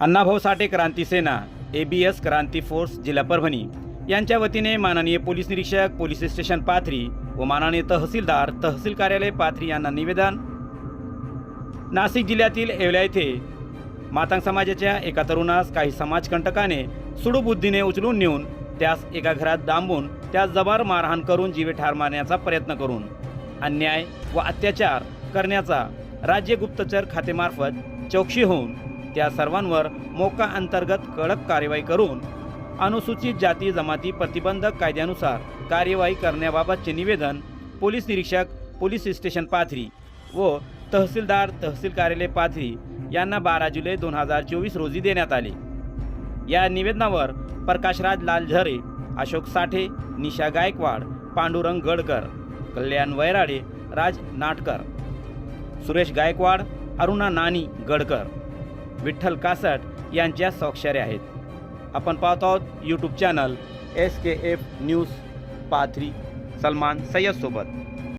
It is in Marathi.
Annabhau Sathe Kranti Sena A B S Kranti force जिल्हा परभणी. यांच्या वतीने माननीय पोलीस निरीक्षक पोलीस स्टेशन पाथरी व माननीय तहसीलदार तहसील कार्यालय पाथरी यांना निवेदन. नाशिक जिल्ह्यातील येवल्या येथे मातांग समाजाच्या एका तरुणास काही समाजकंटकाने सुडूबुद्धीने उचलून नेऊन त्यास एका घरात डांबून त्यास जबार मारहाण करून जीवे ठार मारण्याचा प्रयत्न करून अन्याय व अत्याचार करण्याचा राज्य गुप्तचर खातेमार्फत चौकशी होऊन त्या सर्वांवर मोका अंतर्गत कडक कारवाई करून अनुसूचित जाती जमाती प्रतिबंधक कायद्यानुसार कार्यवाही करण्याबाबतचे निवेदन पोलीस निरीक्षक पोलीस स्टेशन पाथरी व तहसीलदार तहसील कार्यालय पाथरी यांना बारा जुलै दोन हजार चोवीस रोजी देण्यात आले. या निवेदनावर प्रकाशराज लाल झरे अशोक साठे निशा गायकवाड पांडुरंग गडकर कल्याण वैराडे राज नाटकर सुरेश गायकवाड अरुणा नानी गडकर विठ्ठल कासट यांच्या स्वाक्षऱ्या आहेत. आपण पाहत आहोत YouTube channel S K F news Pathri Salman सय्यदसोबत